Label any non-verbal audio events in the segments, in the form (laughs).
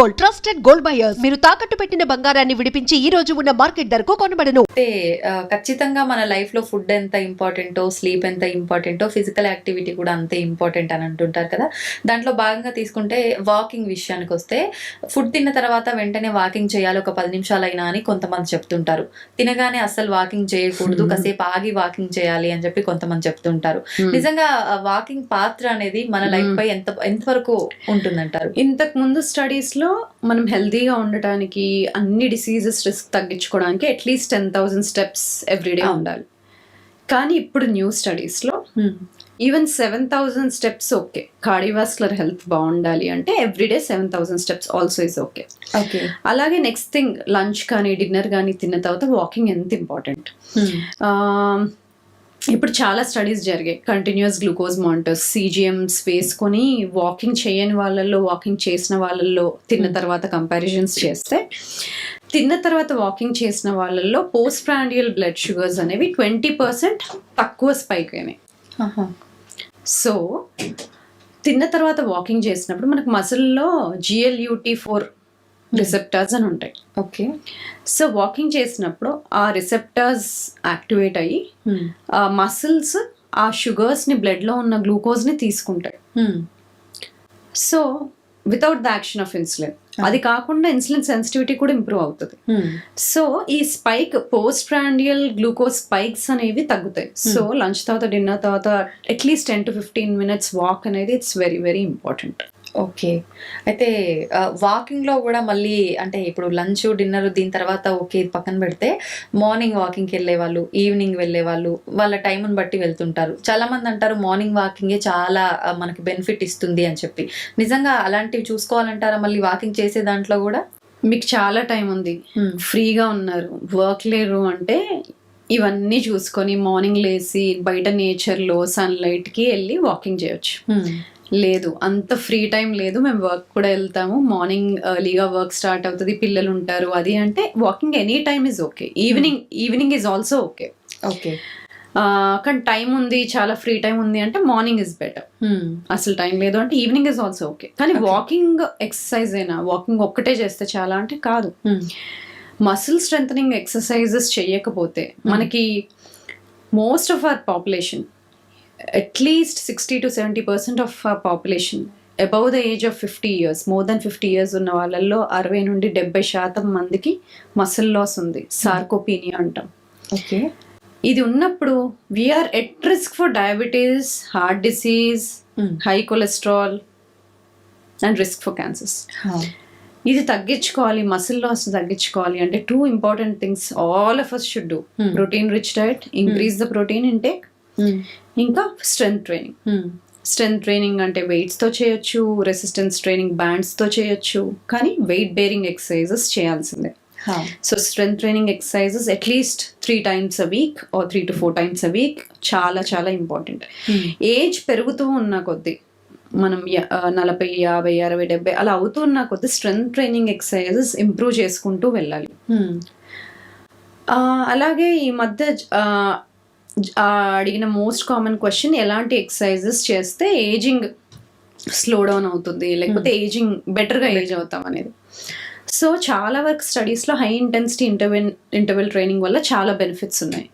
Gold trusted gold buyers. మీరు తాకట్టు పెట్టిన బంగారాన్ని విడిపించి ఈ రోజు ఉన్న మార్కెట్ ధరకు కొనబడను. ఖచ్చితంగా మన లైఫ్లో ఫుడ్ ఎంత ఇంపార్టెంటో స్లీప్ ఎంత ఇంపార్టెంటో ఫిజికల్ యాక్టివిటీ కూడా అంతే ఇంపార్టెంట్ అని అంటుంటారు కదా. దాంట్లో భాగంగా తీసుకుంటే వాకింగ్ విషయానికి వస్తే ఫుడ్ తిన్న తర్వాత వెంటనే వాకింగ్ చేయాలి ఒక పది నిమిషాలైనా అని కొంతమంది చెప్తుంటారు. తినగానే అస్సలు వాకింగ్ చేయకూడదు కాసేపు ఆగి వాకింగ్ చేయాలి అని చెప్పి కొంతమంది చెప్తుంటారు. నిజంగా వాకింగ్ పాత్ర అనేది మన లైఫ్ పై ఎంత ఎంతవరకు ఉంటుందంటారు? ఇంతకు ముందు స్టడీస్లో మనం హెల్తీగా ఉండటానికి అన్ని డిసీజెస్ రిస్క్ తగ్గించుకోవడానికి at least ten thousand steps everyday. ఉండాలి. కానీ ఇప్పుడు న్యూ స్టడీస్లో even seven thousand steps okay cardiovascular health బాగుండాలి అంటే everyday seven thousand steps also is okay okay అలాగే నెక్స్ట్ థింగ్ లంచ్ కానీ డిన్నర్ కానీ తిన్న తర్వాత వాకింగ్ ఎంత ఇంపార్టెంట్ ఇప్పుడు చాలా స్టడీస్ జరిగాయి. కంటిన్యూస్ గ్లూకోజ్ మానిటర్స్ సీజిఎమ్స్ వేసుకొని వాకింగ్ చేయని వాళ్ళల్లో వాకింగ్ చేసిన వాళ్ళల్లో తిన్న తర్వాత కంపారిజన్స్ చేస్తే తిన్న తర్వాత వాకింగ్ చేసిన వాళ్ళల్లో పోస్ట్ ప్రాండియల్ బ్లడ్ షుగర్స్ అనేవి ట్వంటీ పర్సెంట్ తక్కువ స్పైక్ అయినాయి. సో తిన్న తర్వాత వాకింగ్ చేసినప్పుడు మనకు మసిల్లో జిఎల్యూటీ ఫోర్ రిసెప్టర్స్ అని ఉంటాయి. ఓకే. సో వాకింగ్ చేసినప్పుడు ఆ రిసెప్టర్స్ యాక్టివేట్ అయ్యి ఆ మసిల్స్ ఆ షుగర్స్ని బ్లడ్లో ఉన్న గ్లూకోజ్ని తీసుకుంటాయి. So without the action of insulin అది కాకుండా ఇన్సులిన్ సెన్సిటివిటీ కూడా ఇంప్రూవ్ అవుతుంది. సో ఈ spike post prandial glucose spikes అనేవి తగ్గుతాయి. సో లంచ్ తర్వాత డిన్నర్ తర్వాత at least ten to fifteen minutes walk అనేది it's very very important okay. అయితే వాకింగ్లో కూడా మళ్ళీ అంటే ఇప్పుడు లంచ్ డిన్నర్ దీని తర్వాత ఓకే ఇది పక్కన పెడితే మార్నింగ్ వాకింగ్కి వెళ్ళే వాళ్ళు ఈవినింగ్ వెళ్ళే వాళ్ళు వాళ్ళ టైంని బట్టి వెళ్తుంటారు. చాలా మంది అంటారు మార్నింగ్ వాకింగే చాలా మనకి బెనిఫిట్ ఇస్తుంది అని చెప్పి. నిజంగా అలాంటివి చూసుకోవాలంటారా మళ్ళీ వాకింగ్ చేసే దాంట్లో కూడా? మీకు చాలా టైం ఉంది. ఫ్రీగా ఉన్నారు. వర్క్ లేరు అంటే ఇవన్నీ చూసుకొని మార్నింగ్ లేసి బయట నేచర్లో సన్లైట్కి వెళ్ళి వాకింగ్ చేయొచ్చు. లేదు అంత ఫ్రీ టైం లేదు. మేము వర్క్ కూడా వెళ్తాము. మార్నింగ్ ఎర్లీగా వర్క్ స్టార్ట్ అవుతుంది పిల్లలు ఉంటారు. అది అంటే walking any time is okay evening evening is also okay okay కానీ టైం ఉంది చాలా ఫ్రీ టైం ఉంది అంటే మార్నింగ్ ఇస్ బెటర్ అసలు టైం లేదు అంటే ఈవినింగ్ ఇస్ ఆల్సో ఓకే కానీ. వాకింగ్ ఎక్సర్సైజ్ అయినా వాకింగ్ ఒక్కటే చేస్తే చాలా అంటే కాదు. మసిల్ స్ట్రెంగ్ ఎక్సర్సైజెస్ చేయకపోతే మనకి most of our population at least sixty to seventy percent of population above the age of fifty years more than fifty years ఉన్న వాళ్ళల్లో అరవై నుండి డెబ్బై శాతం మందికి మసిల్ లాస్ ఉంది. సార్కోపీనియా అంటాం. ఓకే. ఇది ఉన్నప్పుడు we are at risk for diabetes heart disease high cholesterol and risk for cancers ఇది తగ్గించుకోవాలి మసిల్ లాస్ తగ్గించుకోవాలి అంటే two important things all of us should do. Protein rich diet increase the protein intake ఇంకా strength training strength training అంటే వెయిట్స్తో చేయొచ్చు resistance training బ్యాండ్స్తో చేయొచ్చు కానీ వెయిట్ బేరింగ్ ఎక్సర్సైజెస్ చేయాల్సిందే. So strength training exercises at least three times a week or three to four times a week చాలా చాలా ఇంపార్టెంట్ ఏజ్ పెరుగుతూ ఉన్న కొద్దీ మనం నలభై యాభై అరవై డెబ్బై అలా అవుతున్న కొద్దీ స్ట్రెంగ్త్ ట్రైనింగ్ ఎక్సర్సైజెస్ ఇంప్రూవ్ చేసుకుంటూ వెళ్ళాలి. ఆ, అలాగే ఈ మధ్య అడిగిన మోస్ట్ కామన్ క్వశ్చన్ ఎలాంటి ఎక్సర్సైజెస్ చేస్తే ఏజింగ్ స్లో డౌన్ అవుతుంది? లేకపోతే ఏజింగ్ బెటర్గా ఏజ్ అవుతాం అనేది. సో చాలా వరకు స్టడీస్లో high intensity interval interval training వల్ల చాలా బెనిఫిట్స్ ఉన్నాయి.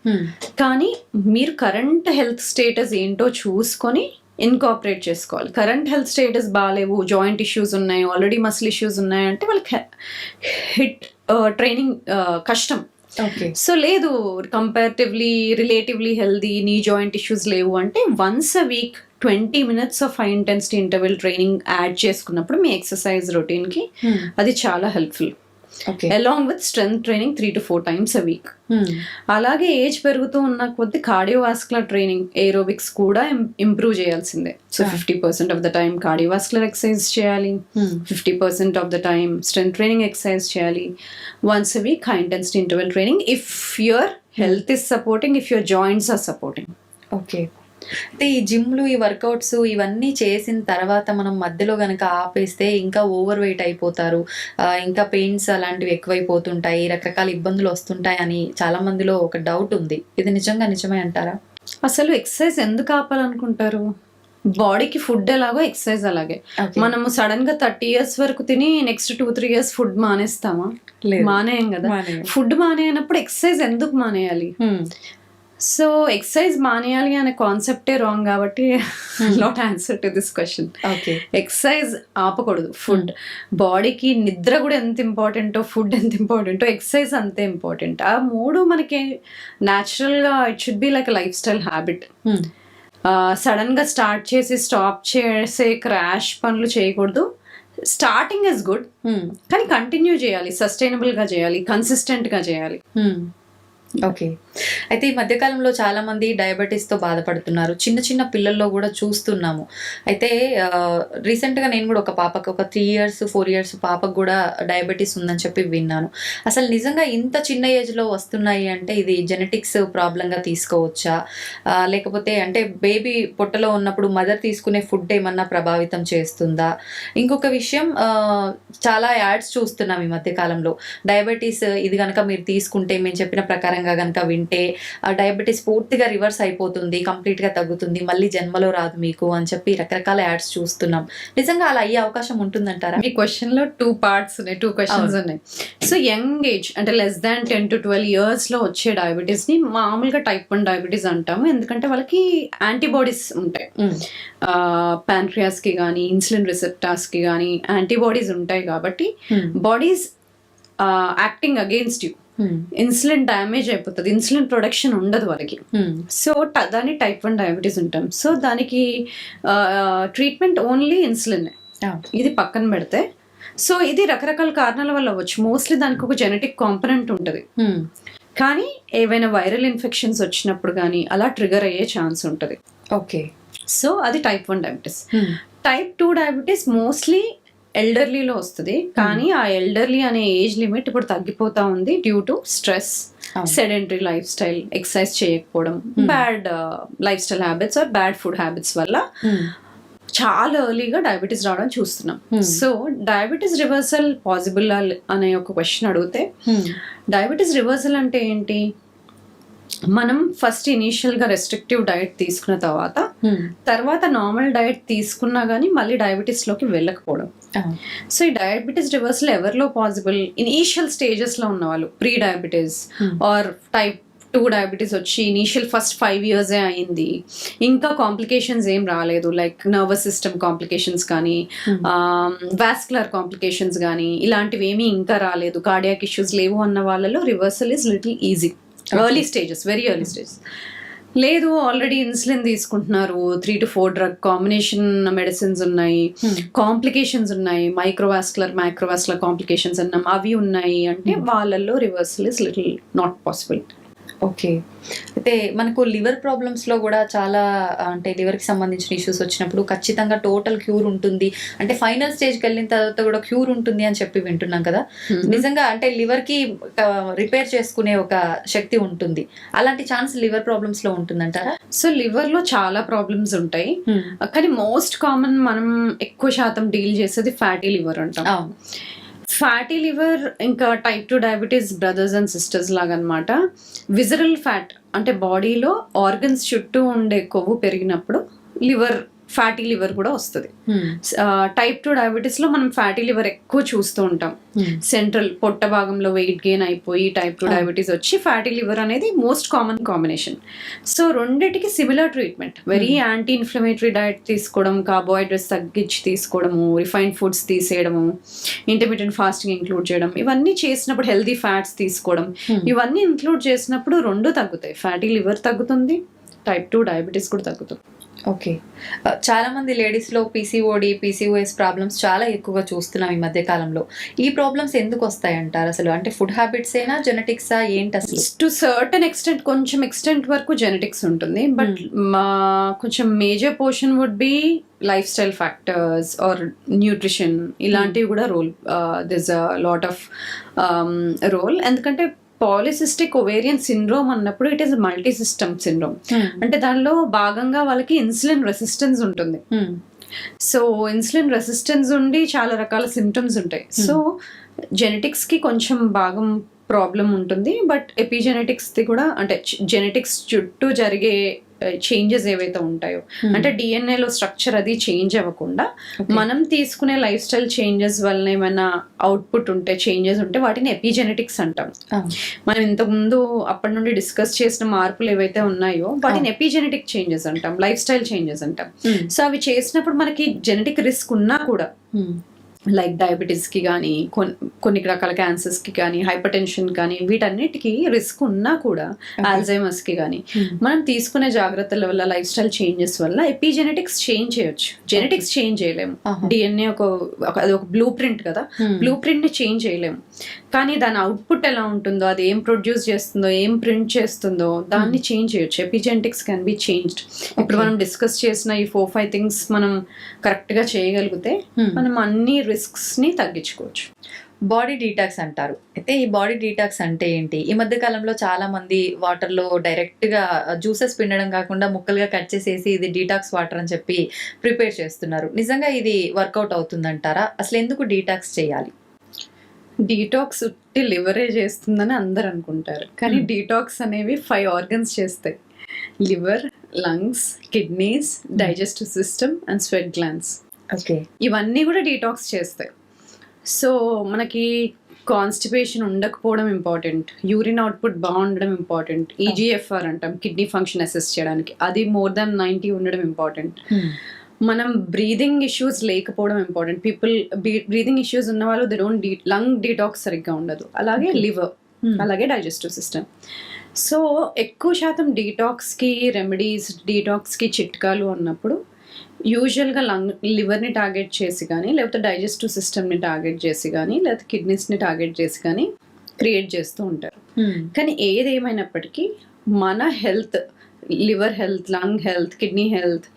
కానీ మీరు కరెంట్ హెల్త్ స్టేటస్ ఏంటో చూసుకొని ఇన్కాపరేట్ చేసుకోవాలి. కరెంట్ హెల్త్ స్టేటస్ బాగాలేవు జాయింట్ ఇష్యూస్ ఉన్నాయి ఆల్రెడీ మసిల్ ఇష్యూస్ ఉన్నాయి అంటే వాళ్ళకి హిట్ ట్రైనింగ్ కష్టం. ఓకే సో లేదు comparatively relatively healthy knee joint issues లేవు అంటే once a week twenty minutes of high intensity interval training add చేసుకున్నప్పుడు మీ ఎక్సర్సైజ్ రొటీన్కి అది చాలా helpful along with strength training three to four times a week అలాగే age పెరుగుతూ ఉన్న కొద్ది కార్డియోవాస్కులర్ ట్రైనింగ్ ఏరోబిక్స్ కూడా ఇంప్రూవ్ చేయాల్సిందే. So. Fifty percent of the time cardiovascular exercise చేయాలి. Fifty percent of the time strength training exercise చేయాలి. Once a week high intensity interval training if your health is supporting if your joints are supporting okay అయితే ఈ జిమ్లు ఈ workouts ఇవన్నీ చేసిన తర్వాత మనం మధ్యలో గనక ఆపేస్తే ఇంకా ఓవర్ వెయిట్ అయిపోతారు ఇంకా పెయిన్స్ అలాంటివి ఎక్కువైపోతుంటాయి రకరకాల ఇబ్బందులు వస్తుంటాయి అని చాలా మందిలో ఒక డౌట్ ఉంది. ఇది నిజంగా నిజమే అంటారా? అసలు ఎక్సర్సైజ్ ఎందుకు ఆపాలనుకుంటారు? బాడీకి ఫుడ్ ఎలాగో ఎక్సర్సైజ్ అలాగే. మనము సడన్గా థర్టీ ఇయర్స్ వరకు తిని next two three years food మానేస్తామా. మానేయం కదా. ఫుడ్ మానేయనప్పుడు ఎక్సర్సైజ్ ఎందుకు మానేయాలి? సో ఎక్సర్సైజ్ మానేయాలి అనే కాన్సెప్టే రాంగ్ కాబట్టి not answer to this question okay exercise ఆపకూడదు food బాడీకి నిద్ర కూడా ఎంత ఇంపార్టెంటో ఫుడ్ ఎంత ఇంపార్టెంటో ఎక్సర్సైజ్ అంతే ఇంపార్టెంట్ ఆ మూడు మనకి న్యాచురల్గా it should be like lifestyle habit సడన్గా స్టార్ట్ చేసి స్టాప్ చేసే క్రాష్ పనులు చేయకూడదు. స్టార్టింగ్ ఇస్ గుడ్ కానీ కంటిన్యూ చేయాలి సస్టైనబుల్గా చేయాలి కన్సిస్టెంట్గా చేయాలి. ఓకే అయితే ఈ మధ్యకాలంలో చాలా మంది బాధపడుతున్నారు. చిన్న చిన్న పిల్లల్లో కూడా చూస్తున్నాము. అయితే రీసెంట్గా నేను కూడా ఒక పాపకు ఒక త్రీ ఇయర్స్ ఫోర్ ఇయర్స్ పాపకు కూడా డయాబెటీస్ ఉందని చెప్పి విన్నాను. అసలు నిజంగా ఇంత చిన్న ఏజ్లో వస్తున్నాయి అంటే ఇది జెనెటిక్స్ ప్రాబ్లంగా తీసుకోవచ్చా? లేకపోతే అంటే బేబీ పొట్టలో ఉన్నప్పుడు మదర్ తీసుకునే ఫుడ్ ఏమన్నా ప్రభావితం చేస్తుందా? ఇంకొక విషయం చాలా యాడ్స్ చూస్తున్నాం ఈ మధ్యకాలంలో. డయాబెటీస్ ఇది కనుక మీరు తీసుకుంటే మేము చెప్పిన ప్రకారంగా కనుక వింటే ఆ డయాబెటీస్ పూర్తిగా రివర్స్ అయిపోతుంది కంప్లీట్గా తగ్గుతుంది మళ్ళీ జన్మలో రాదు మీకు అని చెప్పి రకరకాల యాడ్స్ చూస్తున్నాం. నిజంగా అలా అయ్యే అవకాశం ఉంటుందంటారా? మీ క్వశ్చన్లో టూ పార్ట్స్ ఉన్నాయి టూ క్వశ్చన్స్. ఉన్నాయి. సో యంగ్ ఏజ్ అంటే less than ten to twelve ఇయర్స్లో వచ్చే డయాబెటీస్ని మామూలుగా టైప్ వన్ డయాబెటీస్ అంటాము. ఎందుకంటే వాళ్ళకి యాంటీబాడీస్ ఉంటాయి. ప్యాంక్రియాస్కి కానీ ఇన్సులిన్ రిసెప్టార్స్కి కానీ యాంటీబాడీస్ ఉంటాయి కాబట్టి bodies acting against you insulin damage అయిపోతుంది. ఇన్సులిన్ ప్రొడక్షన్ ఉండదు వాళ్ళకి. సో ట- దాన్ని టైప్ వన్ డయాబెటీస్ ఉంటాం సో దానికి ట్రీట్మెంట్ ఓన్లీ ఇన్సులిన్ ఇది పక్కన పెడితే. సో ఇది రకరకాల కారణాల వల్ల అవ్వచ్చు. మోస్ట్లీ దానికి ఒక జెనెటిక్ కాంపనెంట్ ఉంటుంది. కానీ ఏవైనా వైరల్ ఇన్ఫెక్షన్స్ వచ్చినప్పుడు కానీ అలా ట్రిగర్ అయ్యే ఛాన్స్ ఉంటుంది. ఓకే సో అది type one diabetes type two diabetes mostly ఎల్డర్లీలో వస్తుంది. కానీ ఆ ఎల్డర్లీ అనే ఏజ్ లిమిట్ ఇప్పుడు తగ్గిపోతా ఉంది due to stress. Sedentary lifestyle exercise చేయకపోవడం. Bad lifestyle habits or bad food habits వల్ల చాలా ఎర్లీగా డయాబెటీస్ రావడం చూస్తున్నాం. Hmm. So diabetes reversal possible అనే ఒక క్వశ్చన్ అడిగితే డయాబెటీస్ రివర్సల్ అంటే ఏంటి? మనం ఫస్ట్ ఇనీషియల్గా రెస్ట్రిక్టివ్ డయట్ తీసుకున్న తర్వాత తర్వాత నార్మల్ డయట్ తీసుకున్నా కానీ మళ్ళీ డయాబెటీస్లోకి వెళ్ళకపోవడం. సో ఈ డయాబెటీస్ రివర్సల్ ఎవరిలో పాసిబుల్ ఇనీషియల్ స్టేజెస్లో ఉన్న వాళ్ళు pre diabetes Hmm. Or type two diabetes వచ్చి ఇనీషియల్ ఫస్ట్ ఫైవ్ ఇయర్సే అయింది. ఇంకా కాంప్లికేషన్స్ ఏం రాలేదు. లైక్ నర్వస్ సిస్టమ్ కాంప్లికేషన్స్ కానీ వాస్కులర్ కాంప్లికేషన్స్ కానీ ఇలాంటివి ఏమీ ఇంకా రాలేదు. కార్డియాక్ ఇష్యూస్ లేవు అన్న వాళ్ళలో reversal is little easy early stages very early stages లేదు ఆల్రెడీ ఇన్సులిన్ తీసుకుంటున్నారు. Three to four drug combination medicines ఉన్నాయి. కాంప్లికేషన్స్ ఉన్నాయి. మైక్రోవాస్కులర్ మైక్రోవాస్కులర్ కాంప్లికేషన్స్ అన్నాం అవి ఉన్నాయి. అంటే వాళ్ళల్లో reversal is little not possible okay. అయితే మనకు లివర్ ప్రాబ్లమ్స్లో కూడా చాలా అంటే లివర్కి సంబంధించిన ఇష్యూస్ వచ్చినప్పుడు ఖచ్చితంగా టోటల్ క్యూర్ ఉంటుంది. అంటే ఫైనల్ స్టేజ్కి వెళ్ళిన తర్వాత కూడా క్యూర్ ఉంటుంది అని చెప్పి వింటున్నాం కదా. నిజంగా అంటే లివర్కి రిపేర్ చేసుకునే ఒక శక్తి ఉంటుంది. అలాంటి ఛాన్స్ లివర్ ప్రాబ్లమ్స్లో ఉంటుందంటారా? సో లివర్లో చాలా ప్రాబ్లమ్స్ ఉంటాయి. కానీ మోస్ట్ కామన్ మనం ఎక్కువ శాతం డీల్ చేసేది ఫ్యాటీ లివర్ అంటాం. ఫ్యాటీ లివర్ ఇంకా type two diabetes brothers and sisters లాగా విజరల్ ఫ్యాట్ అంటే బాడీలో ఆర్గన్స్ చుట్టూ ఉండే కొవ్వు పెరిగినప్పుడు లివర్ ఫ్యాటీ లివర్ కూడా వస్తుంది. టైప్ టూ డయాబెటీస్లో మనం ఫ్యాటీ లివర్ ఎక్కువ చూస్తూ ఉంటాం. సెంట్రల్ పొట్ట భాగంలో వెయిట్ గెయిన్ అయిపోయి టైప్ టూ Ah. డయాబెటీస్ వచ్చి ఫ్యాటీ లివర్ అనేది మోస్ట్ కామన్ కాంబినేషన్. సో రెండిటికి similar treatment. Very anti inflammatory diet తీసుకోవడం కార్బోహైడ్రేట్స్ తగ్గించి తీసుకోవడము రిఫైన్డ్ ఫుడ్స్ తీసేయడము ఇంటర్మీడియట్ ఫాస్టింగ్ ఇంక్లూడ్ చేయడం ఇవన్నీ చేసినప్పుడు హెల్దీ ఫ్యాట్స్ తీసుకోవడం. ఇవన్నీ ఇంక్లూడ్ చేసినప్పుడు రెండు తగ్గుతాయి. ఫ్యాటీ లివర్ తగ్గుతుంది టైప్ టూ డయాబెటీస్ కూడా తగ్గుతుంది. ఓకే చాలా మంది లేడీస్లో పీసీఓడి పీసీఓఎస్ ప్రాబ్లమ్స్ చాలా ఎక్కువగా చూస్తున్నాం ఈ మధ్య కాలంలో. ఈ ప్రాబ్లమ్స్ ఎందుకు వస్తాయి అంటారు అసలు? అంటే ఫుడ్ హ్యాబిట్స్ అయినా జెనెటిక్సా ఏంటి అసలు? టు సర్టన్ ఎక్స్టెంట్ కొంచెం ఎక్స్టెంట్ వరకు జెనెటిక్స్ ఉంటుంది. బట్ మా కొంచెం major portion would be lifestyle factors or nutrition ఇలాంటివి కూడా role this a lot of role ఎందుకంటే పాలిసిస్టిక్ ఒవేరియన్ సిండ్రోమ్ అన్నప్పుడు it is multi system syndrome. అంటే దానిలో భాగంగా వాళ్ళకి ఇన్సులిన్ రెసిస్టెన్స్ ఉంటుంది. సో ఇన్సులిన్ రెసిస్టెన్స్ ఉండి చాలా రకాల సిమ్టమ్స్ ఉంటాయి. సో జెనెటిక్స్కి కొంచెం భాగం ప్రాబ్లం ఉంటుంది. బట్ ఎపిజెనెటిక్స్ది కూడా అంటే జెనెటిక్స్ చుట్టూ జరిగే చేంజెస్ ఏవైతే ఉంటాయో. అంటే DNA లో స్ట్రక్చర్ అది చేంజ్ అవ్వకుండా మనం తీసుకునే లైఫ్ స్టైల్ చేంజెస్ వల్ల ఏమైనా అవుట్పుట్ ఉంటే చేంజెస్ ఉంటే వాటిని ఎపిజెనెటిక్స్ అంటాం. మనం ఇంతకు ముందు అప్పటి నుండి డిస్కస్ చేసిన మార్పులు ఏవైతే ఉన్నాయో వాటిని ఎపిజెనెటిక్ చేంజెస్ అంటాం లైఫ్ స్టైల్ చేంజెస్ అంటాం సో అవి చేసినప్పుడు మనకి జెనెటిక్ రిస్క్ ఉన్నా కూడా లైక్ డయాబెటీస్కి కానీ కొన్ని కొన్ని రకాల క్యాన్సర్స్కి కానీ హైపర్ టెన్షన్ కానీ వీటన్నిటికీ రిస్క్ ఉన్నా కూడా ఆల్జైమర్స్కి కానీ మనం తీసుకునే జాగ్రత్తల వల్ల లైఫ్ స్టైల్ చేంజెస్ వల్ల ఎపిజెనెటిక్స్ చేంజ్ చేయొచ్చు. జెనెటిక్స్ చేంజ్ చేయలేము. డిఎన్ఏ ఒక ఒక- అది ఒక బ్లూ ప్రింట్ కదా. బ్లూ ప్రింట్ని చేంజ్ చేయలేము. కానీ దాని అవుట్పుట్ ఎలా ఉంటుందో అది ఏం ప్రొడ్యూస్ చేస్తుందో ఏం ప్రింట్ చేస్తుందో దాన్ని చేంజ్ చేయొచ్చు. ఎపిజెనెటిక్స్ కెన్ బి చేంజ్డ్ ఇప్పుడు మనం డిస్కస్ చేసిన ఈ ఫోర్ ఫైవ్ థింగ్స్ మనం కరెక్ట్గా చేయగలిగితే మనం అన్ని రిస్క్స్ని తగ్గించుకోవచ్చు. బాడీ డీటాక్స్ అంటారు. అయితే ఈ బాడీ డీటాక్స్ అంటే ఏంటి? ఈ మధ్య కాలంలో చాలా మంది వాటర్లో డైరెక్ట్గా జ్యూసెస్ పిండడం కాకుండా ముక్కలుగా కట్ చేసేసి ఇది డీటాక్స్ వాటర్ అని చెప్పి ప్రిపేర్ చేస్తున్నారు. నిజంగా ఇది వర్కౌట్ అవుతుందంటారా? అసలు ఎందుకు డీటాక్స్ చేయాలి? డీటాక్స్ ఉట్టి లివరే చేస్తుందని అందరు అనుకుంటారు. కానీ డీటాక్స్ అనేవి ఫైవ్ ఆర్గన్స్ చేస్తాయి. Liver lungs kidneys digestive system and sweat glands okay. ఇవన్నీ కూడా డీటాక్స్ చేస్తాయి. సో మనకి కాన్స్టిపేషన్ ఉండకపోవడం ఇంపార్టెంట్. యూరిన్ అవుట్పుట్ బాగుండడం ఇంపార్టెంట్. ఈజీఎఫ్ఆర్ అంటాం కిడ్నీ ఫంక్షన్ అసెస్ చేయడానికి. అది మోర్ దాన్ నైంటీ ఉండడం ఇంపార్టెంట్. మనం బ్రీదింగ్ ఇష్యూస్ లేకపోవడం ఇంపార్టెంట్ పీపుల్ బ్రీదింగ్ ఇష్యూస్ ఉన్న వాళ్ళు they don't the lung detox సరిగ్గా ఉండదు. అలాగే లివర్ అలాగే డైజెస్టివ్ సిస్టమ్ సో ఎక్కువ శాతం డీటాక్స్కి రెమెడీస్ డీటాక్స్కి చిట్కాలు అన్నప్పుడు యూజువల్గా లంగ్ లివర్ని టార్గెట్ చేసి కానీ లేకపోతే డైజెస్టివ్ సిస్టమ్ని టార్గెట్ చేసి కానీ లేకపోతే కిడ్నీస్ని టార్గెట్ చేసి కానీ క్రియేట్ చేస్తూ ఉంటారు. కానీ ఏది ఏమైనప్పటికీ మన health liver health lung health kidney health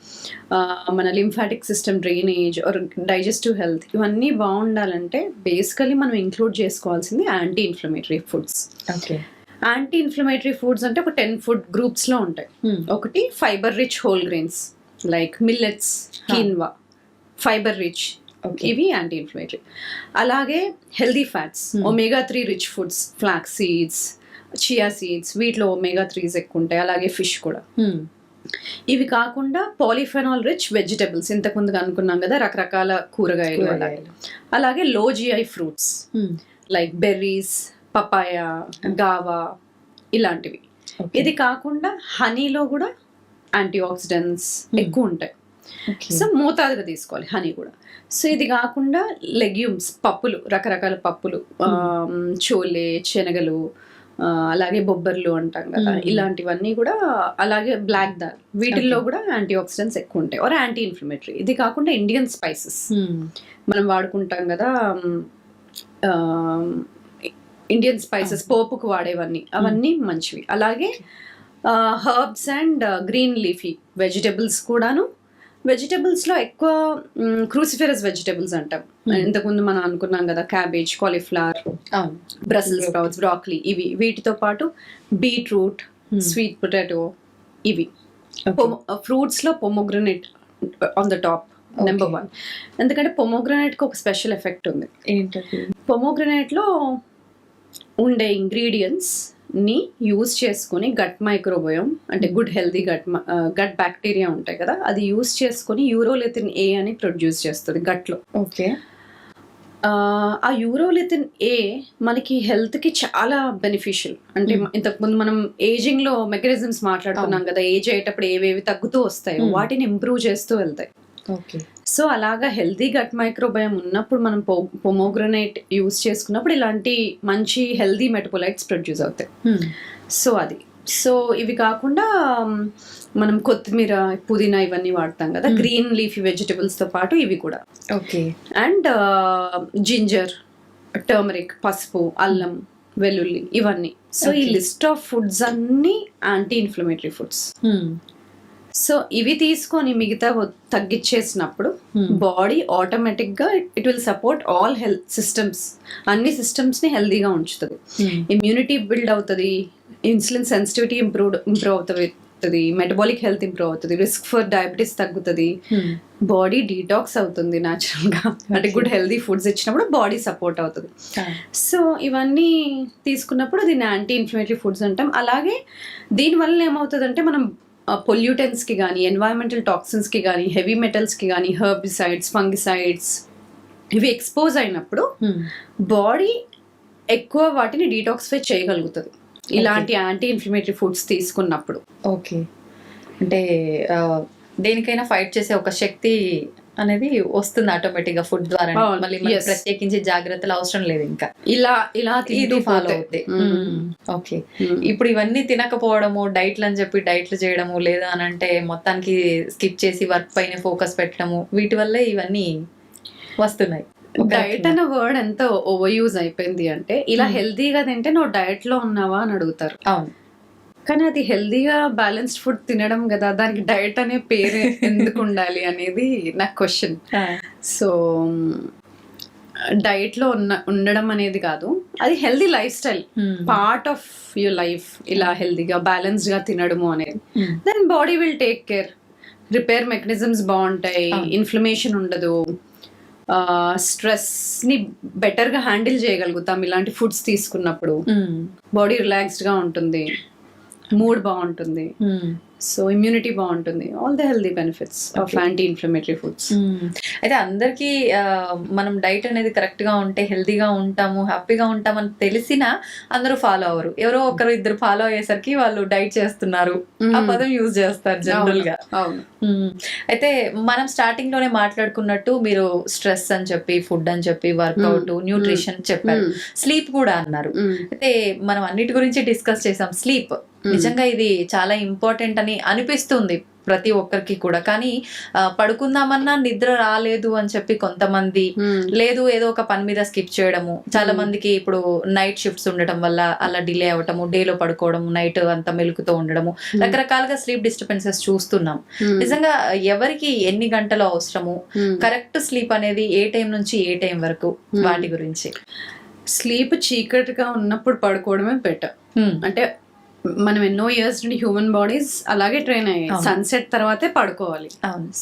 మన lymphatic system drainage or digestive health ఇవన్నీ బాగుండాలంటే బేసికలీ మనం ఇంక్లూడ్ చేసుకోవాల్సింది anti inflammatory foods okay anti inflammatory foods అంటే ఒక టెన్ ఫుడ్ గ్రూప్స్లో ఉంటాయి. ఒకటి fibre rich whole grains like millets quinoa fibre rich. ఇవి యాంటీ ఇన్ఫ్లమేటరీ అలాగే healthy fats omega three rich foods flax seeds chia seeds వీటిలో omega threes ఎక్కువ ఉంటాయి అలాగే ఫిష్ కూడా. ఇవి కాకుండా పాలిఫెనాల్ రిచ్ వెజిటబుల్స్ ఇంతకుముందు అనుకున్నాం కదా రకరకాల కూరగాయలు అలాగే అలాగే low GI fruits like berries papaya guava ఇలాంటివి. ఇది కాకుండా హనీలో కూడా యాంటీ ఆక్సిడెంట్స్ ఎక్కువ ఉంటాయి సో మోతాదుగా తీసుకోవాలి హనీ కూడా. సో ఇది కాకుండా లెగ్యూమ్స్ పప్పులు రకరకాల పప్పులు ఆమ్, చోలే శనగలు అలాగే బొబ్బర్లు అంటాం కదా. ఇలాంటివన్నీ కూడా అలాగే బ్లాక్ దాల్ వీటిల్లో కూడా యాంటీ ఆక్సిడెంట్స్ ఎక్కువ ఉంటాయి ఆర్ యాంటీ ఇన్ఫ్లమేటరీ ఇది కాకుండా ఇండియన్ స్పైసెస్. మనం వాడుకుంటాం కదా ఇండియన్ స్పైసెస్ పోపుకు వాడేవన్నీ. అవన్నీ మంచివి. అలాగే herbs and green leafy vegetables కూడాను. వెజిటబుల్స్లో ఎక్కువ క్రూసిఫెరస్ వెజిటబుల్స్ అంటాం. ఇంతకుముందు మనం అనుకున్నాం కదా cabbage cauliflower brussel sprouts broccoli ఇవి. వీటితో పాటు బీట్రూట్ స్వీట్ పొటాటో ఇవి. ఫ్రూట్స్లో pomegranate on the top number one ఎందుకంటే పొమోగ్రనేట్కి ఒక స్పెషల్ ఎఫెక్ట్ ఉంది. పొమోగ్రనేట్లో ఉండే ఇంగ్రీడియంట్స్ని యూజ్ చేసుకొని గట్ మైక్రోబయోమ్ అంటే good healthy gut gut bacteria ఉంటాయి కదా అది యూజ్ చేసుకొని యూరోలిథిన్ ఏ అని ప్రొడ్యూస్ చేస్తుంది గట్లో ఓకే ఆ యూరోలిథిన్ ఏ మనకి హెల్త్కి చాలా బెనిఫిషియల్ అంటే Hmm. ఇంతకు ముందు మనం ఏజింగ్లో మెకానిజమ్స్ మాట్లాడుకున్నాం కదా ఏజ్ అయ్యేటప్పుడు ఏవేవి తగ్గుతూ వస్తాయో. వాటిని ఇంప్రూవ్ చేస్తూ వెళ్తాయి. ఓకే. సో అలాగా హెల్తీ గట్ మైక్రోబయం ఉన్నప్పుడు మనం పొమోగ్రనేట్ యూస్ చేసుకున్నప్పుడు ఇలాంటి మంచి హెల్దీ మెటబోలైట్స్ ప్రొడ్యూస్ అవుతాయి. సో అది. సో ఇవి కాకుండా మనం కొత్తిమీర పుదీనా ఇవన్నీ వాడతాం కదా Hmm. గ్రీన్ లీఫీ వెజిటబుల్స్తో పాటు ఇవి కూడా. ఓకే. అండ్ జింజర్ టర్మరిక్ పసుపు అల్లం వెల్లుల్లి ఇవన్నీ. సో ఈ. లిస్ట్ ఆఫ్ ఫుడ్స్ అన్ని యాంటీ ఇన్ఫ్లమేటరీ ఫుడ్స్ సో ఇవి తీసుకొని మిగతా తగ్గించేసినప్పుడు బాడీ ఆటోమేటిక్గా it will support all health systems. అన్ని సిస్టమ్స్ని హెల్దీగా ఉంచుతుంది ఇమ్యూనిటీ బిల్డ్ అవుతుంది. ఇన్సులిన్ సెన్సిటివిటీ ఇంప్రూవ్ ఇంప్రూవ్ అవుతుంది మెటబాలిక్ హెల్త్ ఇంప్రూవ్ అవుతుంది. రిస్క్ ఫర్ డయాబెటీస్ తగ్గుతుంది. బాడీ డీటాక్స్ అవుతుంది natural గా (laughs) అంటే. గుడ్ హెల్దీ ఫుడ్స్ ఇచ్చినప్పుడు బాడీ సపోర్ట్ అవుతుంది. సో ఇవన్నీ తీసుకున్నప్పుడు దీన్ని యాంటీ ఇన్ఫ్లమేటరీ ఫుడ్స్ అంటాం. అలాగే దీనివల్ల ఏమవుతుందంటే మనం పొల్యూటెన్స్కి కానీ ఎన్వైరన్మెంటల్ టాక్సిన్స్కి కానీ హెవీ మెటల్స్కి కానీ హర్బిసైడ్స్ ఫంగిసైడ్స్ ఇవి ఎక్స్పోజ్ అయినప్పుడు బాడీ ఎక్కువ వాటిని డీటాక్సిఫై చేయగలుగుతుంది. ఇలాంటి యాంటీ ఇన్ఫ్లమేటరీ ఫుడ్స్ తీసుకున్నప్పుడు. ఓకే. అంటే దేనికైనా ఫైట్ చేసే ఒక శక్తి అనేది వస్తుంది ఆటోమేటిక్గా ఫుడ్ ద్వారా. మళ్ళీ. ప్రత్యేకించి జాగ్రత్తలు అవసరం లేదు ఇంకా. ఇలా ఇలా ఇది ఫాలో. అవుతాయి. ఓకే. ఇప్పుడు ఇవన్నీ తినకపోవడము డైట్లు అని చెప్పి డైట్లు చేయడము లేదా అని అంటే మొత్తానికి స్కిప్ చేసి వర్క్ పైన ఫోకస్ పెట్టడము వీటి వల్లే ఇవన్నీ వస్తున్నాయి. డైట్. అనే వర్డ్ ఎంత ఓవర్ యూజ్ అయిపోయింది అంటే ఇలా Hmm. హెల్తీగా తింటే నువ్వు డయట్లో ఉన్నావా? అని అడుగుతారు. అవును. కానీ అది హెల్దీగా బ్యాలెన్స్డ్ ఫుడ్ తినడం కదా దానికి డయట్ అనే పేరు (laughs) ఎందుకు ఉండాలి అనేది నా క్వశ్చన్ సో డైట్లో ఉన్న ఉండడం అనేది కాదు. అది healthy lifestyle Hmm. Part of your life ఇలా హెల్దీగా బ్యాలెన్స్డ్గా తినడము అనేది. Hmm. Then body will take care repair mechanisms బాగుంటాయి. ఇన్ఫ్లమేషన్ ఉండదు. స్ట్రెస్ని బెటర్గా హ్యాండిల్ చేయగలుగుతాం ఇలాంటి ఫుడ్స్ తీసుకున్నప్పుడు. బాడీ రిలాక్స్డ్గా ఉంటుంది మూడ్ బాగుంటుంది. సో ఇమ్యూనిటీ బాగుంటుంది all the healthy benefits of. Anti inflammatory foods. అయితే అందరికీ మనం డైట్ అనేది కరెక్ట్గా ఉంటే హెల్తీగా ఉంటాము హ్యాపీగా ఉంటామని తెలిసినా అందరూ ఫాలో అవ్వరు ఎవరో ఒకరు ఇద్దరు ఫాలో అయ్యేసరికి వాళ్ళు డైట్ చేస్తున్నారు ఆ పదం యూజ్ చేస్తారు జనరల్గా అవును మ్మ్. అయితే మనం స్టార్టింగ్లోనే మాట్లాడుకున్నట్టు మీరు స్ట్రెస్ అని చెప్పి ఫుడ్ అని చెప్పి వర్కౌట్. న్యూట్రిషన్ చెప్పారు. స్లీప్ కూడా అన్నారు. అయితే మనం అన్నిటి గురించి డిస్కస్ చేసాం స్లీప్. నిజంగా ఇది చాలా ఇంపార్టెంట్ అని అనిపిస్తుంది ప్రతి ఒక్కరికి కూడా కానీ పడుకుందామన్నా నిద్ర రాలేదు అని చెప్పి కొంతమంది. లేదు ఏదో ఒక పని మీద స్కిప్ చేయడము చాలా. మందికి ఇప్పుడు నైట్ షిఫ్ట్స్ ఉండటం వల్ల అలా డిలే అవ్వటము డేలో పడుకోవడము నైట్ అంతా మెలుకుతూ ఉండడము రకరకాలుగా స్లీప్ డిస్టర్బెన్సెస్ చూస్తున్నాం. నిజంగా ఎవరికి ఎన్ని గంటలు అవసరము. కరెక్ట్ స్లీప్ అనేది ఏ టైం నుంచి ఏ టైం వరకు. వాటి గురించి స్లీప్ చీకటిగా ఉన్నప్పుడు పడుకోవడమే బెటర్. అంటే మనం ఎన్నో ఇయర్స్ నుండి హ్యూమన్ బాడీస్ అలాగే ట్రైన్ అయ్యాయి. సన్సెట్ తర్వాతే పడుకోవాలి.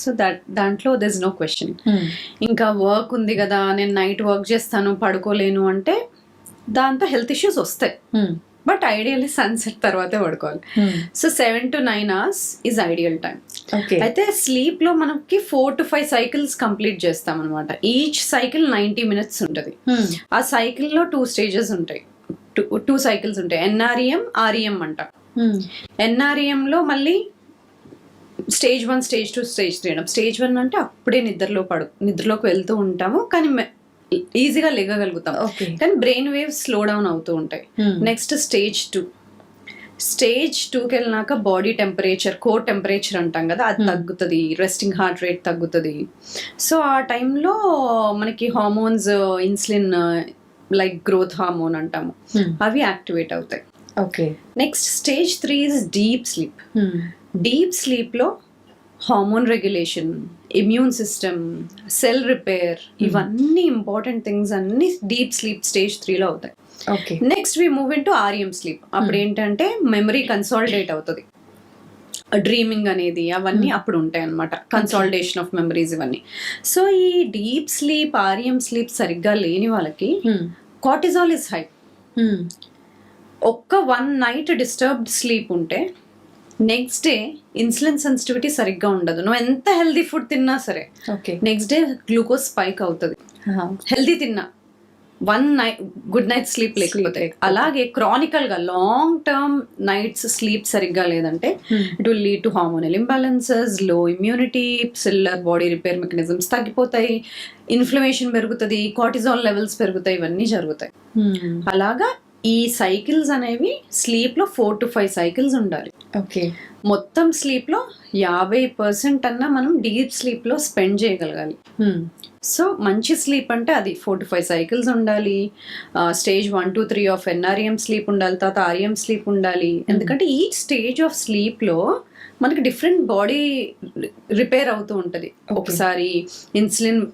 సో దట్ దాంట్లో దెస్ నో క్వశ్చన్. ఇంకా వర్క్ ఉంది కదా నేను నైట్ వర్క్ చేస్తాను పడుకోలేను అంటే దాంతో హెల్త్ ఇష్యూస్ వస్తాయి. బట్ ఐడియల్లీ సన్సెట్ తర్వాతే పడుకోవాలి. So seven to nine hours is ideal time okay అయితే స్లీప్లో మనకి four to five cycles complete చేస్తాం అనమాట ఈచ్ సైకిల్ నైంటీ మినిట్స్ ఉంటుంది. ఆ సైకిల్లో టూ స్టేజెస్ ఉంటాయి. టూ టూ సైకిల్స్ ఉంటాయి. ఎన్ఆర్ఈఎం ఆర్ఈఎం అంట. మ్మ్. ఎన్ఆర్ఈఎం లో మళ్ళీ stage one stage two stage three stage one అంటే అప్పుడే నిద్రలో పడు నిద్రలోకి వెళ్తూ ఉంటాము. కానీ ఈజీగా లెగగలుగుతాం. ఓకే. కానీ బ్రెయిన్ వేవ్స్ స్లో డౌన్ అవుతూ ఉంటాయి. మ్మ్. Next stage two. స్టేజ్ టూకి వెళ్ళినాక బాడీ టెంపరేచర్ కోర్ టెంపరేచర్ అంటాం కదా అది Hmm. తగ్గుతుంది. రెస్టింగ్ హార్ట్ రేట్ తగ్గుతుంది. సో ఆ టైంలో మనకి hormones insulin like growth hormone అంటాము. మ్మ్. అవి యాక్టివేట్ అవుతాయి. Okay next stage three is deep sleep. Deep స్లీప్లో hormone regulation immune system cell repair ఇవన్నీ ఇంపార్టెంట్ థింగ్స్ అన్ని డీప్ స్లీప్ స్టేజ్ త్రీలో అవుతాయి. Okay next we move into RM sleep అప్పుడు ఏంటంటే మెమరీ కన్సాలిడేట్ అవుతుంది. డ్రీమింగ్ అనేది అవన్నీ అప్పుడు ఉంటాయి అనమాట కన్సాలిడేషన్ ఆఫ్ మెమరీస్ ఇవన్నీ. సో ఈ డీప్ స్లీప్ ఆర్ఎం స్లీప్ సరిగ్గా లేని వాళ్ళకి. Cortisol is high. ఒక్క వన్ నైట్ డిస్టర్బ్డ్ స్లీప్ ఉంటే నెక్స్ట్ డే ఇన్సులిన్ సెన్సిటివిటీ సరిగ్గా ఉండదు. నువ్వు ఎంత హెల్దీ ఫుడ్ తిన్నా సరే okay next day glucose spike అవుతుంది. హెల్దీ తిన్నా. One night good night sleep లేకపోతే. అలాగే క్రానికల్గా లాంగ్ టర్మ్ నైట్స్ స్లీప్ సరిగ్గా లేదంటే మ్మ్. It will lead to hormonal ఇంబ్యాలెన్సెస్లో immunity cellular body repair mechanisms తగ్గిపోతాయి ఇన్ఫ్లమేషన్ పెరుగుతుంది కార్టిజాల్ లెవెల్స్ పెరుగుతాయి ఇవన్నీ జరుగుతాయి మ్మ్. అలాగా ఈ సైకిల్స్ అనేవి స్లీప్లో ఫోర్ టు ఫైవ్ సైకిల్స్ ఉండాలి ఓకే మొత్తం స్లీప్లో యాభై పర్సెంట్ అన్నా మనం డీప్ స్లీప్లో స్పెండ్ చేయగలగాలి మ్మ్. సో మంచి స్లీప్ అంటే అది ఫోర్ టు ఫైవ్ సైకిల్స్ ఉండాలి. Stage one two three of NRM sleep ఉండాలి తర్వాత ఆర్ఎం స్లీప్ ఉండాలి. ఎందుకంటే ఈ స్టేజ్ ఆఫ్ స్లీప్లో మనకి డిఫరెంట్ బాడీ రిపేర్ అవుతూ ఉంటుంది. ఒకసారి ఇన్సులిన్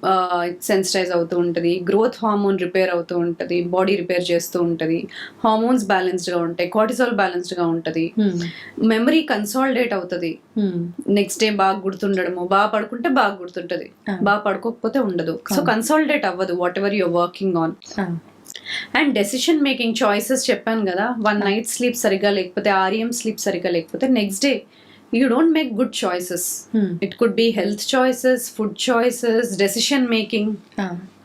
సెన్సిటైజ్ అవుతూ ఉంటుంది. గ్రోత్ హార్మోన్ రిపేర్ అవుతూ ఉంటుంది. బాడీ రిపేర్ చేస్తూ ఉంటుంది. హార్మోన్స్ బ్యాలెన్స్డ్గా ఉంటాయి. కార్టిసాల్ బ్యాలెన్స్డ్గా ఉంటుంది. మ్మ్. మెమరీ కన్సాలిడేట్ అవుతుంది. మ్మ్. నెక్స్ట్ డే బాగా గుర్తుండడము. బాగా పడుకుంటే బాగా గుర్తుంటది. బాగా పడుకోకపోతే ఉండదు. సో. కన్సాలిడేట్ అవ్వదు. Whatever your working on. And decision making choices చెప్పాను కదా. వన్ నైట్ స్లీప్ సరిగా లేకపోతే ఆర్ఎం స్లీప్ సరిగా లేకపోతే next day you don't make good choices it could be health choices food choices decision making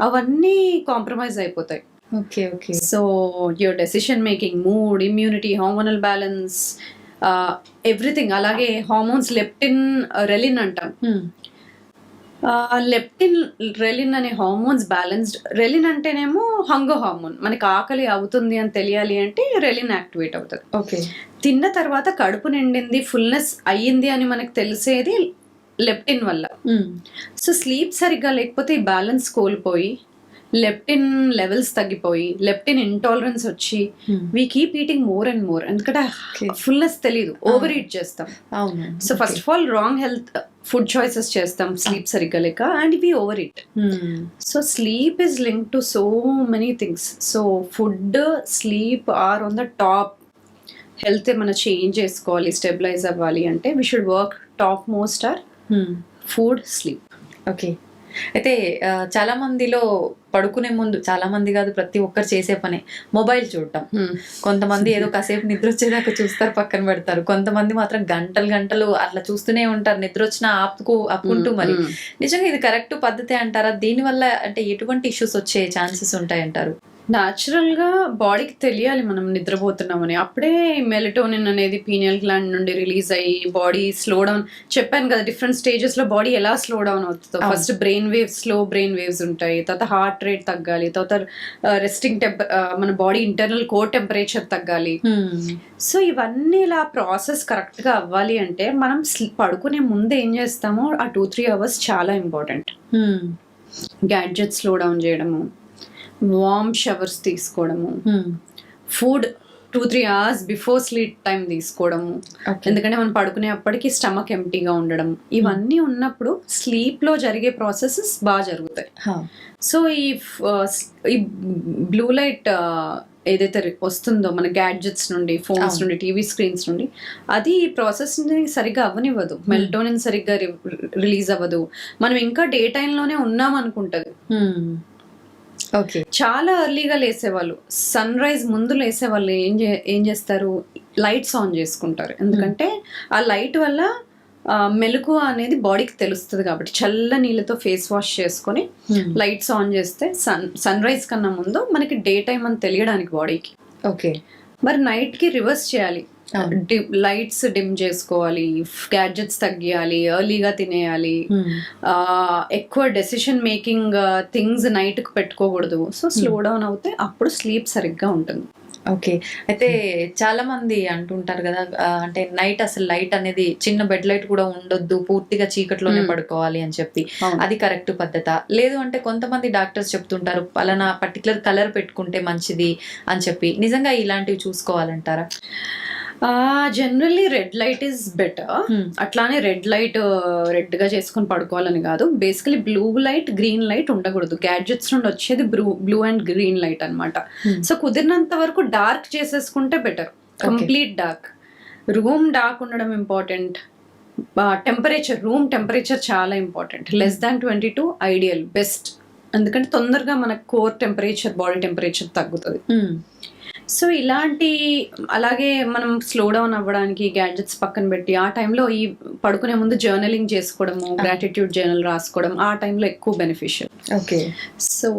అవన్నీ compromise అయిపోతాయి. Okay okay so your decision making mood immunity hormonal balance everything అలాగే hormones leptin ghrelin అంటాం. Leptin రెలిన్ అనే hormones balanced రెలిన్ అంటేనేమో hunger hormone మనకి ఆకలి అవుతుంది అని తెలియాలి అంటే రెలిన్ యాక్టివేట్ అవుతుంది. ఓకే. తిన్న తర్వాత కడుపు నిండింది ఫుల్నెస్ అయ్యింది అని మనకు తెలిసేది లెప్టిన్ వల్ల. సో స్లీప్ సరిగ్గా లేకపోతే ఈ బ్యాలెన్స్ కోల్పోయి లెప్టిన్ లెవెల్స్ తగ్గిపోయి లెప్టిన్ ఇంటాలరెన్స్ వచ్చి we keep eating more and more ఎందుకంటే. ఫుల్నెస్ తెలియదు ఓవర్ ఈట్ చేస్తాం. So first of all wrong health food choices చేస్తాం స్లీప్ సరిగ్గా లేక and we overeat so sleep is link to so many things so food sleep are on the top health ఏమైనా change చేసుకోవాలి stabilize అవ్వాలి అంటే we should work topmost are food sleep okay అయితే చాలా మందిలో పడుకునే ముందు చాలా మంది కాదు ప్రతి ఒక్కరు చేసే పనే మొబైల్ చూడటం. కొంతమంది ఏదో కాసేపు నిద్ర వచ్చేదాకా చూస్తారు పక్కన పెడతారు. కొంతమంది మాత్రం గంటలు గంటలు అట్లా చూస్తూనే ఉంటారు నిద్ర వచ్చినా ఆపుకు ఆపుకుంటూ మరి. నిజంగా ఇది కరెక్ట్ పద్ధతి అంటారా? దీని వల్ల అంటే ఎటువంటి ఇష్యూస్ వచ్చే ఛాన్సెస్ ఉంటాయి అంటారు న్యాచురల్గా బాడీకి తెలియాలి మనం నిద్రపోతున్నామని. అప్పుడే మెలటోనిన్ అనేది పీనియల్ గ్లాండ్ నుండి రిలీజ్ అయ్యి బాడీ స్లో డౌన్ చెప్పాను కదా డిఫరెంట్ స్టేజెస్లో బాడీ ఎలా స్లో డౌన్ అవుతుందో. First brain waves slow brain waves ఉంటాయి. తర్వాత హార్ట్ రేట్ తగ్గాలి. తర్వాత రెస్టింగ్ టెంప మన బాడీ ఇంటర్నల్ కోర్ టెంపరేచర్ తగ్గాలి. సో ఇవన్నీ ఇలా ప్రాసెస్ కరెక్ట్గా అవ్వాలి అంటే మనం పడుకునే ముందు ఏం చేస్తామో ఆ టూ త్రీ అవర్స్ చాలా ఇంపార్టెంట్ గ్యాడ్జెట్ స్లో డౌన్ చేయడము. వార్మ్ షవర్స్ తీసుకోవడము. Food two three hours before sleep time తీసుకోవడము. ఎందుకంటే మనం పడుకునేప్పటికి స్టమక్ ఎంటీగా ఉండడం. ఇవన్నీ ఉన్నప్పుడు స్లీప్లో జరిగే ప్రాసెసెస్ బాగా జరుగుతాయి. సో ఈ బ్లూ లైట్ ఏదైతే వస్తుందో మన గ్యాడ్జెట్స్ నుండి ఫోన్స్. నుండి టీవీ స్క్రీన్స్ నుండి అది ఈ ప్రాసెస్ని సరిగ్గా అవ్వనివ్వదు. మెల్టోనిన్ సరిగ్గా రిలీజ్ అవ్వదు. మనం ఇంకా డే లోనే ఉన్నాం అనుకుంటది ఓకే చాలా ఎర్లీగా లేసేవాళ్ళు. సన్ రైజ్ ముందు లేసేవాళ్ళు ఏం చే ఏం చేస్తారు? లైట్స్ ఆన్ చేసుకుంటారు. ఎందుకంటే ఆ లైట్ వల్ల ఆ, మెలకువ అనేది బాడీకి తెలుస్తుంది కాబట్టి చల్ల నీళ్ళతో ఫేస్ వాష్ చేసుకొని లైట్స్ ఆన్ చేస్తే సన్ సన్ రైజ్ కన్నా ముందు మనకి డే టైం అని తెలియడానికి బాడీకి ఓకే మరి నైట్కి రివర్స్ చేయాలి. లైట్స్ డిమ్ చేసుకోవాలి గ్యాడ్జెట్స్ తగ్గియాలి ఎర్లీగా తినేయాలి. ఎక్కువ డెసిషన్ మేకింగ్ థింగ్స్ నైట్కి పెట్టుకోకూడదు. సో స్లో డౌన్ అవుతే అప్పుడు స్లీప్ సరిగ్గా ఉంటుంది. ఓకే. అయితే చాలా మంది అంటుంటారు కదా అంటే నైట్ అసలు లైట్ అనేది చిన్న బెడ్ లైట్ కూడా ఉండొద్దు పూర్తిగా చీకట్లోనే. పడుకోవాలి అని చెప్పి. అది కరెక్ట్ పద్ధత? లేదు అంటే కొంతమంది డాక్టర్స్ చెప్తుంటారు పలానా పర్టికులర్ కలర్ పెట్టుకుంటే మంచిది అని చెప్పి. నిజంగా ఇలాంటివి చూసుకోవాలంటారా? Generally red light is better. అట్లానే రెడ్ లైట్ రెడ్గా చేసుకొని పడుకోవాలని కాదు. Basically blue light green light ఉండకూడదు. గ్యాడ్జెట్స్ నుండి వచ్చేది blue blue and green light అన్నమాట. Hmm. సో కుదిరినంత వరకు డార్క్ చేసేసుకుంటే better complete dark room dark ఉండడం ఇంపార్టెంట్ టెంపరేచర్ రూమ్ టెంపరేచర్ చాలా important less than twenty two ideal best ఎందుకంటే తొందరగా మన కోర్ టెంపరేచర్ బాడీ టెంపరేచర్ తగ్గుతుంది. సో ఇలాంటి అలాగే మనం స్లో డౌన్ అవ్వడానికి గ్యాడ్జెట్స్ పక్కన పెట్టి ఆ టైంలో ఈ పడుకునే ముందు జర్నలింగ్ చేసుకోవడము గ్రాటిట్యూడ్ జర్నల్ రాసుకోవడం ఆ టైంలో ఎక్కువ బెనిఫిషియల్ ఓకే సో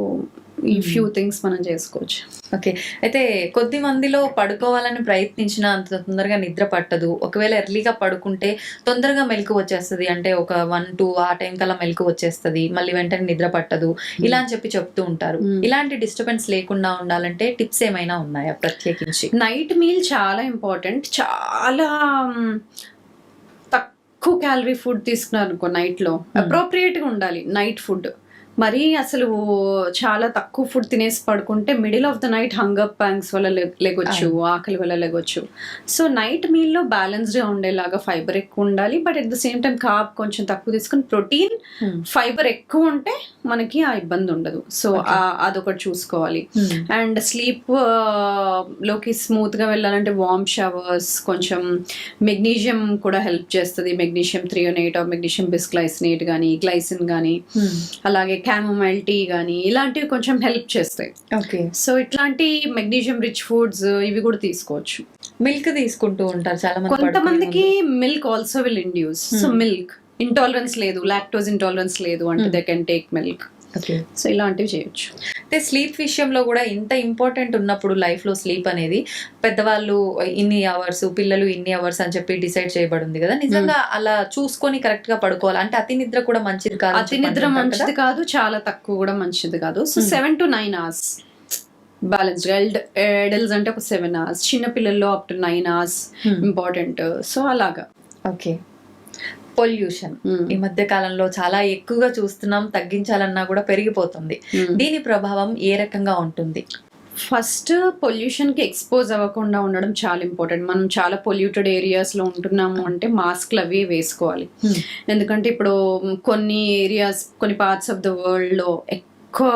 ఈ ఫ్యూ థింగ్స్ మనం చేసుకోవచ్చు. ఓకే అయితే కొద్ది మందిలో పడుకోవాలని ప్రయత్నించినా అంత తొందరగా నిద్ర పట్టదు. ఒకవేళ ఎర్లీగా పడుకుంటే తొందరగా మెలకు వచ్చేస్తుంది. అంటే ఒక వన్ టూ ఆ టైం కల్లా మెలకు వచ్చేస్తుంది. మళ్ళీ వెంటనే నిద్ర పట్టదు. ఇలా అని చెప్పి చెప్తూ ఉంటారు. Hmm. ఇలాంటి డిస్టర్బెన్స్ లేకుండా ఉండాలంటే టిప్స్ ఏమైనా ఉన్నాయా ప్రత్యేకించి? నైట్ మీల్ చాలా ఇంపార్టెంట్ చాలా తక్కువ క్యాలరీ ఫుడ్ తీసుకున్నారు అనుకో నైట్లో అప్రోప్రియేట్గా ఉండాలి. నైట్ ఫుడ్ మరి అసలు చాలా తక్కువ ఫుడ్ తినేసి పడుకుంటే middle of the night hunger pangs వల్ల లెగొచ్చు ఆకలి వల్ల లెగొచ్చు సో నైట్ మీల్లో బ్యాలెన్స్డ్గా ఉండేలాగా ఫైబర్ ఎక్కువ ఉండాలి but at the same time cap కొంచెం తక్కువ తీసుకుని ప్రోటీన్ Hmm. ఫైబర్ ఎక్కువ ఉంటే మనకి ఆ ఇబ్బంది ఉండదు సో. అదొకటి చూసుకోవాలి Hmm. అండ్ స్లీప్లోకి స్మూత్గా వెళ్ళాలంటే వార్మ్ షవర్స్ కొంచెం మెగ్నీషియం కూడా హెల్ప్ చేస్తుంది మెగ్నీషియం త్రియోనేట్ మెగ్నీషియం బిస్గ్లైసినేట్ కానీ గ్లైసిన్ కానీ Hmm. అలాగే క్యామోమైల్ టీ కానీ ఇలాంటివి కొంచెం హెల్ప్ చేస్తాయి. ఓకే. సో ఇట్లాంటి మెగ్నీషియం రిచ్ ఫుడ్స్ ఇవి కూడా తీసుకోవచ్చు. మిల్క్ తీసుకుంటూ ఉంటారు చాలా మంది. కొంతమందికి milk also will induce so. Milk intolerance లేదు లాక్టోజ్ ఇంటాలరెన్స్ లేదు అంటే. They can take milk so ఇలాంటివి చేయొచ్చు. అంటే స్లీప్ విషయంలో కూడా ఇంత ఇంపార్టెంట్ ఉన్నప్పుడు లైఫ్లో స్లీప్ అనేది పెద్దవాళ్ళు ఇన్ని అవర్స్ పిల్లలు ఇన్ని అవర్స్ అని చెప్పి డిసైడ్ చేయబడింది కదా. నిజంగా అలా చూసుకొని కరెక్ట్గా పడుకోవాలి. అంటే అతి నిద్ర కూడా మంచిది కాదు అతి నిద్ర మంచిది కదా. చాలా తక్కువ కూడా మంచిది కాదు. So. Seven to nine hours balance. Adults అంటే ఒక సెవెన్ అవర్స్. చిన్న పిల్లల్లో up to nine hours. Important. So అలాగా. ఓకే. పొల్యూషన్. Hmm. ఈ మధ్య కాలంలో చాలా ఎక్కువగా చూస్తున్నాం తగ్గించాలన్నా కూడా పెరిగిపోతుంది. Hmm. దీని ప్రభావం ఏ రకంగా ఉంటుంది? ఫస్ట్ పొల్యూషన్కి ఎక్స్పోజ్ అవ్వకుండా ఉండడం చాలా ఇంపార్టెంట్. మనం చాలా పొల్యూటెడ్ ఏరియాస్లో ఉంటున్నాము అంటే మాస్క్లు అవి వేసుకోవాలి. ఎందుకంటే ఇప్పుడు కొన్ని ఏరియాస్ కొన్ని పార్ట్స్ ఆఫ్ ద వరల్డ్లో ఎక్కువ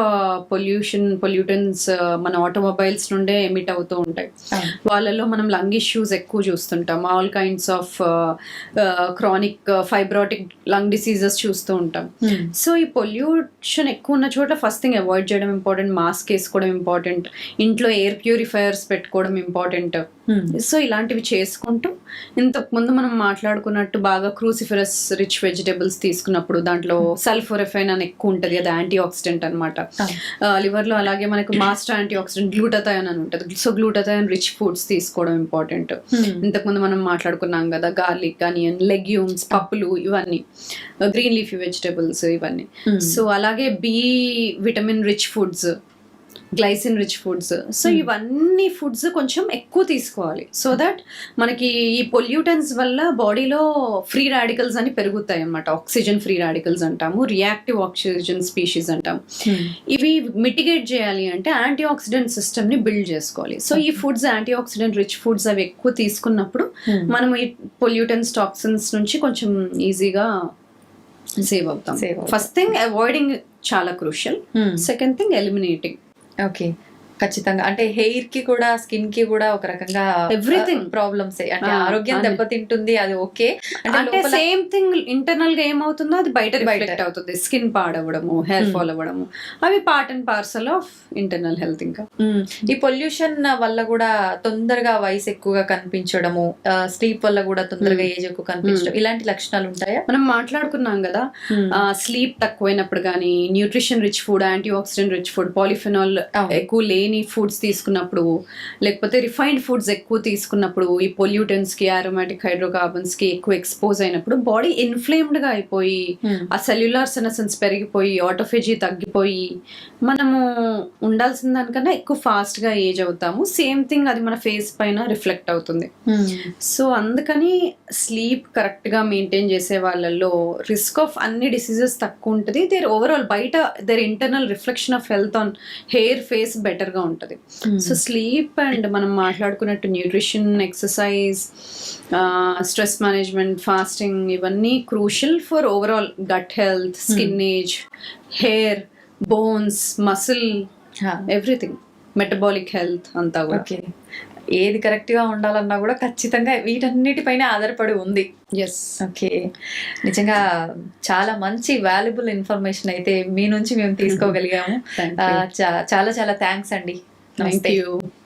పొల్యూషన్ పొల్యూటన్స్ మన ఆటోమొబైల్స్ నుండే ఎమిట్ అవుతూ ఉంటాయి. వాళ్ళలో మనం లంగ్ ఇష్యూస్ ఎక్కువ చూస్తుంటాం. All kinds of chronic fibrotic lung diseases చూస్తూ ఉంటాం. సో ఈ పొల్యూషన్ ఎక్కువ ఉన్న చోట ఫస్ట్ థింగ్ అవాయిడ్ చేయడం ఇంపార్టెంట్ మాస్క్ వేసుకోవడం ఇంపార్టెంట్ ఇంట్లో ఎయిర్ ప్యూరిఫైయర్స్ పెట్టుకోవడం ఇంపార్టెంట్ సో ఇలాంటివి చేసుకుంటూ ఇంతకు ముందు మనం మాట్లాడుకున్నట్టు బాగా క్రూసిఫరస్ రిచ్ వెజిటేబుల్స్ తీసుకున్నప్పుడు దాంట్లో సల్ఫోరెఫైన్ అని ఎక్కువ ఉంటుంది అది యాంటీ ఆక్సిడెంట్ అనమాట లివర్లో అలాగే మనకు మాస్టర్ యాంటీ ఆక్సిడెంట్ గ్లూటథయాన్ అని ఉంటుంది. సో గ్లూటథయాన్ రిచ్ ఫుడ్స్ తీసుకోవడం ఇంపార్టెంట్. ఇంతకుముందు మనం మాట్లాడుకున్నాం కదా గార్లిక్ ఆనియన్ లెగ్యూమ్స్ పప్పులు ఇవన్నీ. గ్రీన్ లీఫీ వెజిటేబుల్స్ ఇవన్నీ. సో అలాగే B vitamin rich foods glycine rich foods. So Hmm. ఇవన్నీ ఫుడ్స్ కొంచెం ఎక్కువ తీసుకోవాలి. సో దట్ మనకి ఈ పొల్యూటన్స్ వల్ల బాడీలో ఫ్రీ రాడికల్స్ అని పెరుగుతాయి అన్నమాట ఆక్సిజన్ ఫ్రీ రాడికల్స్ అంటాము రియాక్టివ్ ఆక్సిజన్ స్పీషీస్ అంటాం ఇవి మిటిగేట్ చేయాలి అంటే యాంటీ ఆక్సిడెంట్ సిస్టమ్ని బిల్డ్ చేసుకోవాలి. సో ఈ foods antioxidant rich foods అవి ఎక్కువ తీసుకున్నప్పుడు మనం ఈ పొల్యూటన్స్ టాక్సిన్స్ నుంచి కొంచెం ఈజీగా సేవ్ అవుతాం. ఫస్ట్ థింగ్ అవాయిడింగ్ చాలా crucial. Second thing eliminating. Okay ఖచ్చితంగా అంటే హెయిర్కి కూడా స్కిన్కి కూడా ఒక రకంగా Everything. ప్రాబ్లమ్స్ అంటే ఆరోగ్యం. దెబ్బతింటుంది అది ఓకే అంటే సేమ్ థింగ్ ఇంటర్నల్గా ఏమవుతుందో అది బయట బయట. రిఫ్లెక్ట్ అవుతుంది స్కిన్ పాడవడము హెయిర్ Hmm. ఫాల్ అవ్వడము అవి part and parcel of internal health ఇంకా మ్మ్. ఈ పొల్యూషన్ వల్ల కూడా తొందరగా వయసు ఎక్కువగా కనిపించడము స్లీప్ వల్ల కూడా తొందరగా ఏజ్ ఎక్కువ కనిపించడం ఇలాంటి లక్షణాలు ఉంటాయా మనం మాట్లాడుకున్నాం కదా స్లీప్ తక్కువైనప్పుడు కానీ nutrition rich food antioxidant rich food polyphenol. ఎక్కువ లేని ఫుడ్స్ తీసుకున్నప్పుడు లేకపోతే రిఫైన్డ్ ఫుడ్స్ ఎక్కువ తీసుకున్నప్పుడు ఈ పొల్యూటన్స్కి అరోమాటిక్ హైడ్రోకార్బన్స్కి ఎక్కువ ఎక్స్పోజ్ అయినప్పుడు బాడీ ఇన్ఫ్లేమ్డ్గా అయిపోయి మ్మ్. ఆ సెల్యులార్ సెనసెన్స్ పెరిగిపోయి ఆటోఫేజీ తగ్గిపోయి మనము ఉండాల్సిన దానికన్నా ఎక్కువ ఫాస్ట్గా ఏజ్ అవుతాము సేమ్ థింగ్ అది మన ఫేస్ పైన రిఫ్లెక్ట్ అవుతుంది. సో అందుకని స్లీప్ కరెక్ట్గా మెయింటైన్ చేసే వాళ్ళల్లో రిస్క్ ఆఫ్ అన్ని డిసీజెస్ తక్కువ ఉంటుంది దేర్ ఓవరాల్ బయట there internal reflection of health on hair face better గా ఉంటుంది. సో స్లీప్ అండ్ మనం మాట్లాడుకున్నట్టు nutrition exercise stress management fasting ఇవన్నీ crucial for overall gut health skin age hair bones muscle. Everything metabolic health అంతా కూడా. Okay ఏది కరెక్ట్గా ఉండాలన్నా కూడా ఖచ్చితంగా వీటన్నిటిపైన ఆధారపడి ఉంది. ఎస్ ఓకే నిజంగా చాలా మంచి వాల్యుబుల్ ఇన్ఫర్మేషన్ అయితే మీ నుంచి మేము (laughs) తీసుకోగలిగాము. చాలా చాలా థ్యాంక్స్ అండి. Thank you